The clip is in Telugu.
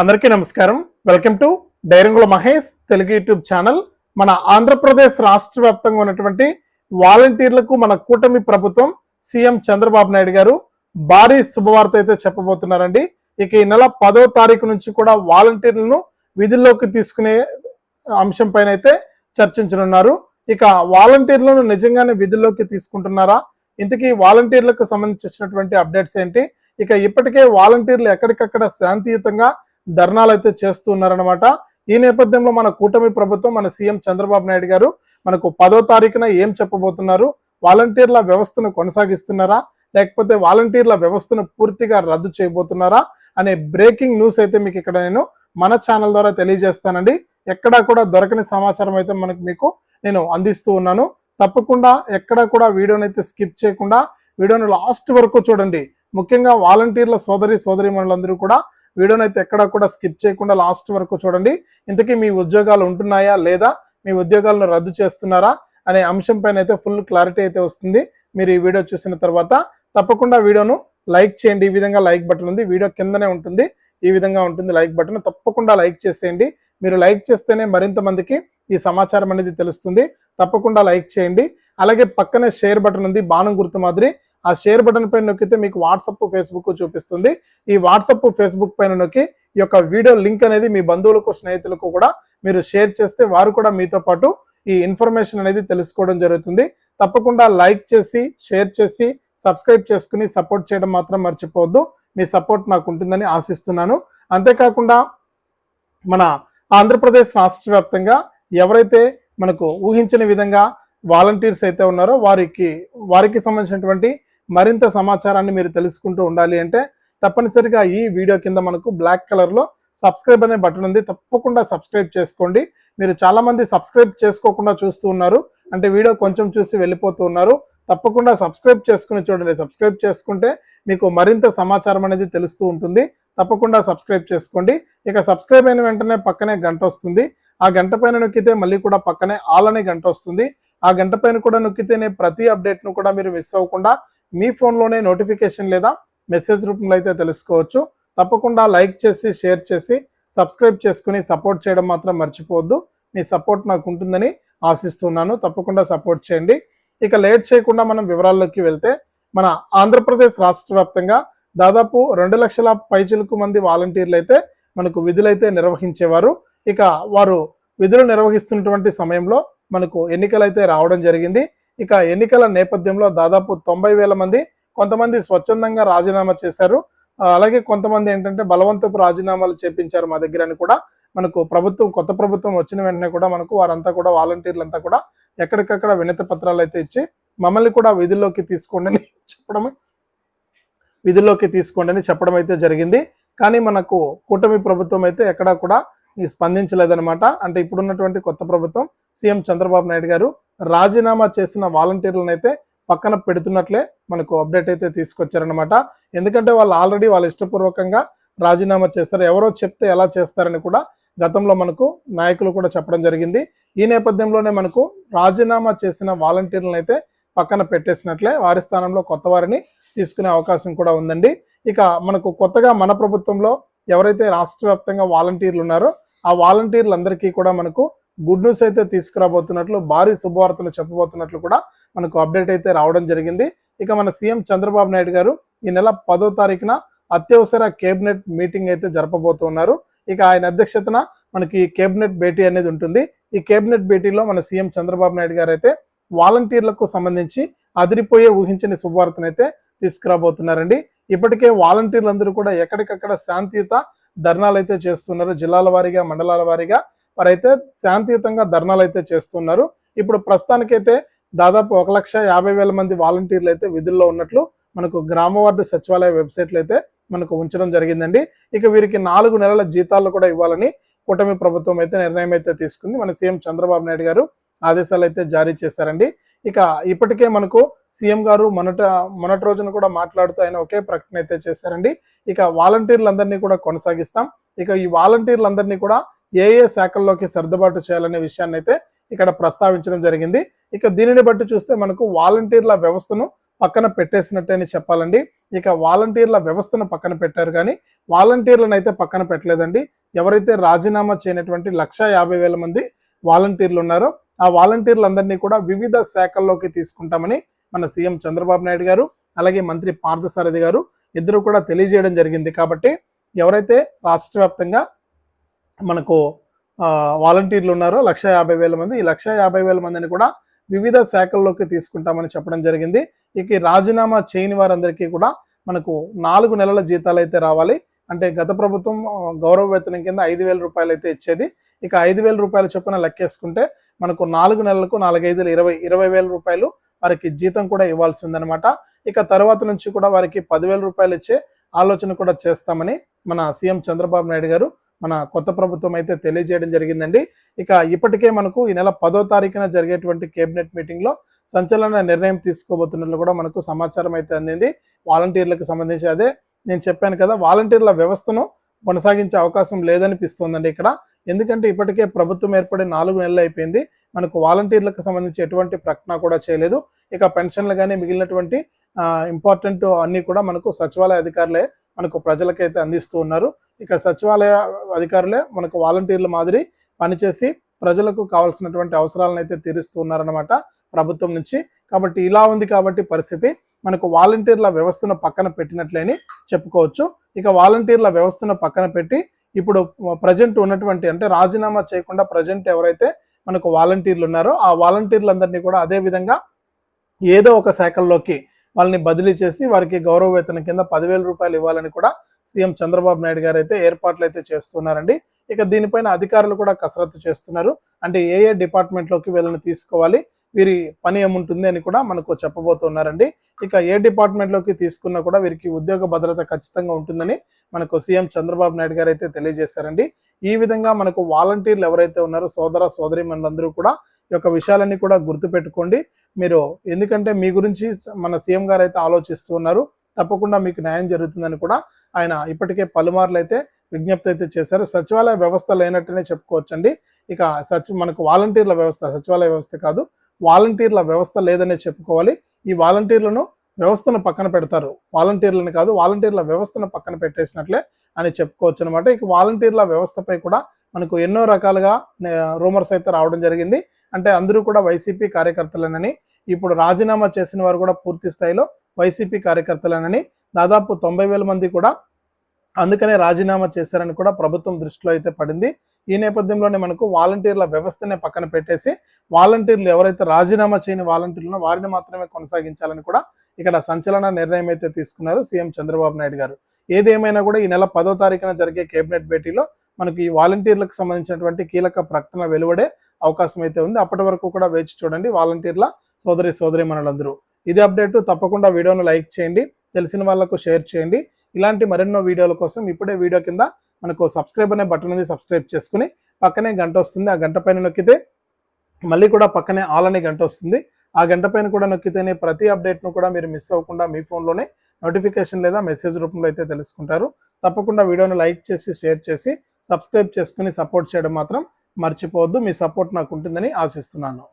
అందరికీ నమస్కారం. Welcome to డైరంగుల Mahesh Telugu YouTube channel. మన ఆంధ్రప్రదేశ్ రాష్ట్ర వ్యాప్తంగా ఉన్నటువంటి వాలంటీర్లకు మన కూటమి ప్రభుత్వం సీఎం చంద్రబాబు నాయుడు గారు భారీ శుభవార్త అయితే చెప్పబోతున్నారండి. ఇక ఈ నెల పదో తారీఖు నుంచి కూడా వాలంటీర్లను విధుల్లోకి తీసుకునే అంశం పైన అయితే చర్చించనున్నారు. ఇక వాలంటీర్లను నిజంగానే విధుల్లోకి తీసుకుంటున్నారా? ఇంతకీ వాలంటీర్లకు సంబంధించి వచ్చినటువంటి అప్డేట్స్ ఏంటి? ఇక ఇప్పటికే వాలంటీర్లు ఎక్కడికక్కడ శాంతియుతంగా ధర్నాలు అయితే చేస్తూ ఉన్నారనమాట ఈ నేపథ్యంలో మన కూటమి ప్రభుత్వం మన సీఎం చంద్రబాబు నాయుడు గారు మనకు పదో తారీఖున ఏం చెప్పబోతున్నారు? వాలంటీర్ల వ్యవస్థను కొనసాగిస్తున్నారా? లేకపోతే వాలంటీర్ల వ్యవస్థను పూర్తిగా రద్దు చేయబోతున్నారా? అనే బ్రేకింగ్ న్యూస్ అయితే మీకు ఇక్కడ నేను మన ఛానల్ ద్వారా తెలియజేస్తానండి. ఎక్కడా కూడా దొరకని సమాచారం అయితే మనకు మీకు నేను అందిస్తూ ఉన్నాను. తప్పకుండా ఎక్కడా కూడా వీడియోని అయితే స్కిప్ చేయకుండా వీడియోని లాస్ట్ వరకు చూడండి. ముఖ్యంగా వాలంటీర్ల సోదరి సోదరి మనులందరూ కూడా వీడియోని అయితే ఎక్కడా కూడా స్కిప్ చేయకుండా లాస్ట్ వరకు చూడండి. ఇంతకీ మీ ఉద్యోగాలు ఉంటున్నాయా లేదా? మీ ఉద్యోగాలను రద్దు చేస్తున్నారా? అనే అంశం పైన అయితే ఫుల్ క్లారిటీ అయితే వస్తుంది. మీరు ఈ వీడియో చూసిన తర్వాత తప్పకుండా వీడియోను లైక్ చేయండి. ఈ విధంగా లైక్ బటన్ ఉంది. వీడియో కిందనే ఉంటుంది. ఈ విధంగా ఉంటుంది లైక్ బటన్. తప్పకుండా లైక్ చేసేయండి. మీరు లైక్ చేస్తేనే మరింత మందికి ఈ సమాచారం అనేది తెలుస్తుంది. తప్పకుండా లైక్ చేయండి. అలాగే పక్కనే షేర్ బటన్ ఉంది. బాణం గుర్తు మాదిరి. ఆ షేర్ బటన్ పైన నొక్కితే మీకు వాట్సప్ ఫేస్బుక్ చూపిస్తుంది. ఈ వాట్సప్ ఫేస్బుక్ పైన నొక్కి ఈ యొక్క వీడియో లింక్ అనేది మీ బంధువులకు స్నేహితులకు కూడా మీరు షేర్ చేస్తే వారు కూడా మీతో పాటు ఈ ఇన్ఫర్మేషన్ అనేది తెలుసుకోవడం జరుగుతుంది. తప్పకుండా లైక్ చేసి షేర్ చేసి సబ్స్క్రైబ్ చేసుకుని సపోర్ట్ చేయడం మాత్రం మర్చిపోవద్దు. మీ సపోర్ట్ నాకు ఉంటుందని ఆశిస్తున్నాను. అంతేకాకుండా మన ఆంధ్రప్రదేశ్ రాష్ట్ర వ్యాప్తంగా ఎవరైతే మనకు ఊహించని విధంగా వాలంటీర్స్ అయితే ఉన్నారో వారికి వారికి సంబంధించినటువంటి మరింత సమాచారాన్ని మీరు తెలుసుకుంటూ ఉండాలి అంటే తప్పనిసరిగా ఈ వీడియో కింద మనకు బ్లాక్ కలర్లో సబ్స్క్రైబ్ అనే బటన్ ఉంది. తప్పకుండా సబ్స్క్రైబ్ చేసుకోండి. మీరు చాలామంది సబ్స్క్రైబ్ చేసుకోకుండా చూస్తూ ఉన్నారు. అంటే వీడియో కొంచెం చూసి వెళ్ళిపోతూ ఉన్నారు. తప్పకుండా సబ్స్క్రైబ్ చేసుకుని చూడండి. సబ్స్క్రైబ్ చేసుకుంటే మీకు మరింత సమాచారం అనేది తెలుస్తూ ఉంటుంది. తప్పకుండా సబ్స్క్రైబ్ చేసుకోండి. ఇక సబ్స్క్రైబ్ అయిన వెంటనే పక్కనే గంట వస్తుంది. ఆ గంట పైన నొక్కితే మళ్ళీ కూడా పక్కనే ఆల్ అనే గంట వస్తుంది. ఆ గంట పైన కూడా నొక్కితేనే ప్రతి అప్డేట్ను కూడా మీరు మిస్ అవ్వకుండా మీ ఫోన్లోనే నోటిఫికేషన్ లేదా మెసేజ్ రూపంలో అయితే తెలుసుకోవచ్చు. తప్పకుండా లైక్ చేసి షేర్ చేసి సబ్స్క్రైబ్ చేసుకుని సపోర్ట్ చేయడం మాత్రం మర్చిపోవద్దు. మీ సపోర్ట్ నాకు ఉంటుందని ఆశిస్తున్నాను. తప్పకుండా సపోర్ట్ చేయండి. ఇక లేట్ చేయకుండా మనం వివరాల్లోకి వెళ్తే మన ఆంధ్రప్రదేశ్ రాష్ట్ర వ్యాప్తంగా దాదాపు రెండు లక్షల పైచిలకు మంది వాలంటీర్లు అయితే మనకు విధులైతే నిర్వహించేవారు. ఇక వారు విధులు నిర్వహిస్తున్నటువంటి సమయంలో మనకు ఎన్నికలు అయితే రావడం జరిగింది. ఇక ఎన్నికల నేపథ్యంలో దాదాపు తొంభై వేల మంది కొంతమంది స్వచ్ఛందంగా రాజీనామా చేశారు. అలాగే కొంతమంది ఏంటంటే బలవంతపు రాజీనామాలు చేపించారు మా దగ్గర అని కూడా మనకు ప్రభుత్వం కొత్త ప్రభుత్వం వచ్చిన వెంటనే కూడా మనకు వారంతా కూడా వాలంటీర్లు అంతా కూడా ఎక్కడికక్కడ వినతి పత్రాలు అయితే ఇచ్చి మమ్మల్ని కూడా విధుల్లోకి తీసుకోండి అని చెప్పడం విధుల్లోకి తీసుకోండి అని చెప్పడం అయితే జరిగింది. కానీ మనకు కూటమి ప్రభుత్వం అయితే ఎక్కడా కూడా ఈ స్పందించలేదన్నమాట. అంటే ఇప్పుడున్నటువంటి కొత్త ప్రభుత్వం సీఎం చంద్రబాబు నాయుడు గారు రాజీనామా చేసిన వాలంటీర్లను అయితే పక్కన పెడుతున్నట్లే మనకు అప్డేట్ అయితే తీసుకొచ్చారనమాట ఎందుకంటే వాళ్ళు ఆల్రెడీ వాళ్ళ ఇష్టపూర్వకంగా రాజీనామా చేస్తారు ఎవరో చెప్తే ఎలా చేస్తారని కూడా గతంలో మనకు నాయకులు కూడా చెప్పడం జరిగింది. ఈ నేపథ్యంలోనే మనకు రాజీనామా చేసిన వాలంటీర్లను అయితే పక్కన పెట్టేసినట్లే వారి స్థానంలో కొత్త వారిని తీసుకునే అవకాశం కూడా ఉందండి. ఇక మనకు కొత్తగా మన ప్రభుత్వంలో ఎవరైతే రాష్ట్ర వ్యాప్తంగా వాలంటీర్లు ఉన్నారో ఆ వాలంటీర్లందరికీ కూడా మనకు గుడ్ న్యూస్ అయితే తీసుకురాబోతున్నట్లు భారీ శుభవార్తలు చెప్పబోతున్నట్లు కూడా మనకు అప్డేట్ అయితే రావడం జరిగింది. ఇక మన సీఎం చంద్రబాబు నాయుడు గారు ఈ నెల పదో తారీఖున అత్యవసర కేబినెట్ మీటింగ్ అయితే జరపబోతున్నారు. ఇక ఆయన అధ్యక్షతన మనకి కేబినెట్ భేటీ అనేది ఉంటుంది. ఈ కేబినెట్ భేటీలో మన సీఎం చంద్రబాబు నాయుడు గారు అయితే వాలంటీర్లకు సంబంధించి అదిరిపోయే ఊహించని శుభవార్తనైతే తీసుకురాబోతున్నారండి. ఇప్పటికే వాలంటీర్లందరూ కూడా ఎక్కడికక్కడ శాంతియుత ధర్నాలు అయితే చేస్తున్నారు. జిల్లాల వారీగా మండలాల వారీగా. వారైతే శాంతియుతంగా ధర్నాలు అయితే చేస్తున్నారు. ఇప్పుడు ప్రస్తుతానికైతే దాదాపు ఒక లక్ష యాభై వేల మంది వాలంటీర్లు అయితే విధుల్లో ఉన్నట్లు మనకు గ్రామ వార్డు సచివాలయ వెబ్సైట్లు అయితే మనకు ఉంచడం జరిగిందండి. ఇక వీరికి నాలుగు నెలల జీతాలు కూడా ఇవ్వాలని కూటమి ప్రభుత్వం అయితే నిర్ణయం అయితే తీసుకుంది. మన సీఎం చంద్రబాబు నాయుడు గారు ఆదేశాలు అయితే జారీ చేశారండి. ఇక ఇప్పటికే మనకు సీఎం గారు మొన్నట మొన్నటి రోజున కూడా మాట్లాడుతూ ఆయన ఒకే ప్రకటన అయితే చేశారండి. ఇక వాలంటీర్లందరినీ కూడా కొనసాగిస్తాం. ఇక ఈ వాలంటీర్లందరినీ కూడా ఏ ఏ శాఖల్లోకి సర్దుబాటు చేయాలనే విషయాన్ని అయితే ఇక్కడ ప్రస్తావించడం జరిగింది. ఇక దీనిని బట్టి చూస్తే మనకు వాలంటీర్ల వ్యవస్థను పక్కన పెట్టేసినట్టే అని చెప్పాలండి. ఇక వాలంటీర్ల వ్యవస్థను పక్కన పెట్టారు కానీ వాలంటీర్లను అయితే పక్కన పెట్టలేదండి. ఎవరైతే రాజీనామా చేయనటువంటి లక్ష యాభై వేల మంది వాలంటీర్లు ఉన్నారో ఆ వాలంటీర్లందరినీ కూడా వివిధ శాఖల్లోకి తీసుకుంటామని మన సీఎం చంద్రబాబు నాయుడు గారు అలాగే మంత్రి పార్థసారథి గారు ఇద్దరు కూడా తెలియజేయడం జరిగింది. కాబట్టి ఎవరైతే రాష్ట్ర వ్యాప్తంగా మనకు వాలంటీర్లు ఉన్నారో లక్ష యాభై వేల మంది ఈ లక్ష యాభై వేల మందిని కూడా వివిధ శాఖల్లోకి తీసుకుంటామని చెప్పడం జరిగింది. ఇక రాజీనామా చేయని వారందరికీ కూడా మనకు నాలుగు నెలల జీతాలు అయితే రావాలి. అంటే గత ప్రభుత్వం గౌరవ వేతనం కింద ఐదు వేల రూపాయలు అయితే ఇచ్చేది. ఇక ఐదు వేల రూపాయల చొప్పున లెక్కేసుకుంటే మనకు నాలుగు నెలలకు నాలుగైదులు ఇరవై ఇరవై వేల రూపాయలు వారికి జీతం కూడా ఇవ్వాల్సి ఉందన్నమాట. ఇక తర్వాత నుంచి కూడా వారికి పదివేల రూపాయలు ఇచ్చే ఆలోచన కూడా చేస్తామని మన సీఎం చంద్రబాబు నాయుడు గారు మన కొత్త ప్రభుత్వం అయితే తెలియజేయడం జరిగిందండి. ఇక ఇప్పటికే మనకు ఈ నెల పదో తారీఖున జరిగేటువంటి కేబినెట్ మీటింగ్లో సంచలన నిర్ణయం తీసుకోబోతున్నట్లు కూడా మనకు సమాచారం అయితే అందింది. వాలంటీర్లకు సంబంధించి అదే నేను చెప్పాను కదా వాలంటీర్ల వ్యవస్థను కొనసాగించే అవకాశం లేదనిపిస్తోందండి ఇక్కడ. ఎందుకంటే ఇప్పటికే ప్రభుత్వం ఏర్పడి నాలుగు నెలలు అయిపోయింది. మనకు వాలంటీర్లకు సంబంధించి ఎటువంటి ప్రకటన కూడా చేయలేదు. ఇక పెన్షన్లు కానీ మిగిలినటువంటి ఇంపార్టెంట్ అన్నీ కూడా మనకు సచివాలయ అధికారులే మనకు ప్రజలకైతే అందిస్తూ ఉన్నారు. ఇక సచివాలయ అధికారులే మనకు వాలంటీర్ల మాదిరి పనిచేసి ప్రజలకు కావాల్సినటువంటి అవసరాలను అయితే తీరుస్తూ ఉన్నారన్నమాట ప్రభుత్వం నుంచి. కాబట్టి ఇలా ఉంది కాబట్టి పరిస్థితి. మనకు వాలంటీర్ల వ్యవస్థను పక్కన పెట్టినట్లేని చెప్పుకోవచ్చు. ఇక వాలంటీర్ల వ్యవస్థను పక్కన పెట్టి ఇప్పుడు ప్రజెంట్ ఉన్నటువంటి అంటే రాజీనామా చేయకుండా ప్రజెంట్ ఎవరైతే మనకు వాలంటీర్లు ఉన్నారో ఆ వాలంటీర్లందరినీ కూడా అదే విధంగా ఏదో ఒక శాఖల్లోకి వాళ్ళని బదిలీ చేసి వారికి గౌరవ వేతనం కింద పదివేల రూపాయలు ఇవ్వాలని కూడా సీఎం చంద్రబాబు నాయుడు గారు అయితే ఏర్పాట్లు అయితే చేస్తున్నారండి. ఇక దీనిపైన అధికారులు కూడా కసరత్తు చేస్తున్నారు. అంటే ఏ ఏ డిపార్ట్మెంట్లోకి వీళ్ళని తీసుకోవాలి వీరి పని ఏముంటుంది అని కూడా మనకు చెప్పబోతున్నారండి. ఇక ఏ డిపార్ట్మెంట్లోకి తీసుకున్నా కూడా వీరికి ఉద్యోగ భద్రత ఖచ్చితంగా ఉంటుందని మనకు సీఎం చంద్రబాబు నాయుడు గారు అయితే తెలియజేశారండి. ఈ విధంగా మనకు వాలంటీర్లు ఎవరైతే ఉన్నారో సోదర సోదరి మనందరూ కూడా ఈ యొక్క విషయాలన్నీ కూడా గుర్తుపెట్టుకోండి. మీరు ఎందుకంటే మీ గురించి మన సీఎం గారు అయితే ఆలోచిస్తూ ఉన్నారు. తప్పకుండా మీకు న్యాయం జరుగుతుందని కూడా ఆయన ఇప్పటికే పలుమార్లు అయితే విజ్ఞప్తి అయితే చేశారు. సచివాలయ వ్యవస్థ లేనట్టునే చెప్పుకోవచ్చండి. ఇక సచి మనకు వాలంటీర్ల వ్యవస్థ సచివాలయ వ్యవస్థ కాదు వాలంటీర్ల వ్యవస్థ లేదనే చెప్పుకోవాలి. ఈ వాలంటీర్లను వ్యవస్థను పక్కన పెడతారు. వాలంటీర్లను కాదు వాలంటీర్ల వ్యవస్థను పక్కన పెట్టేసినట్లే అని చెప్పుకోవచ్చు అనమాట ఇక వాలంటీర్ల వ్యవస్థపై కూడా మనకు ఎన్నో రకాలుగా రూమర్స్ అయితే రావడం జరిగింది. అంటే అందరూ కూడా వైసీపీ కార్యకర్తలేనని ఇప్పుడు రాజీనామా చేసిన వారు కూడా పూర్తి స్థాయిలో వైసీపీ కార్యకర్తలేనని దాదాపు తొంభై వేల మంది కూడా అందుకనే రాజీనామా చేశారని కూడా ప్రభుత్వం దృష్టిలో అయితే పడింది. ఈ నేపథ్యంలోనే మనకు వాలంటీర్ల వ్యవస్థనే పక్కన పెట్టేసి వాలంటీర్లు ఎవరైతే రాజీనామా చేయని వాలంటీర్లను వారిని మాత్రమే కొనసాగించాలని కూడా ఇక్కడ సంచలన నిర్ణయం అయితే తీసుకున్నారు సీఎం చంద్రబాబు నాయుడు గారు. ఏదేమైనా కూడా ఈ నెల పదో తారీఖున జరిగే కేబినెట్ భేటీలో మనకి ఈ వాలంటీర్లకు సంబంధించినటువంటి కీలక ప్రకటన వెలువడే అవకాశం అయితే ఉంది. అప్పటి వరకు కూడా వేచి చూడండి. వాలంటీర్ల సోదరి సోదరి మనులందరూ. ఇది అప్డేట్ తప్పకుండా వీడియోను లైక్ చేయండి తెలిసిన వాళ్ళకు షేర్ చేయండి. ఇలాంటి మరెన్నో వీడియోల కోసం ఇప్పుడే వీడియో కింద మనకు సబ్స్క్రైబ్ అనే బటన్ ఉంది సబ్స్క్రైబ్ చేసుకుని పక్కనే గంట వస్తుంది ఆ గంట పైన నొక్కితే మళ్ళీ కూడా పక్కనే ఆల్ అనే గంట వస్తుంది. ఆ గంట పైన కూడా నొక్కితేనే ప్రతి అప్డేట్ను కూడా మీరు మిస్ అవ్వకుండా మీ ఫోన్లోనే నోటిఫికేషన్ లేదా మెసేజ్ రూపంలో అయితే తెలుసుకుంటారు. తప్పకుండా వీడియోను లైక్ చేసి షేర్ చేసి సబ్స్క్రైబ్ చేసుకుని సపోర్ట్ చేయడం మాత్రం మర్చిపోవద్దు. మీ సపోర్ట్ నాకు ఉంటుందని ఆశిస్తున్నాను.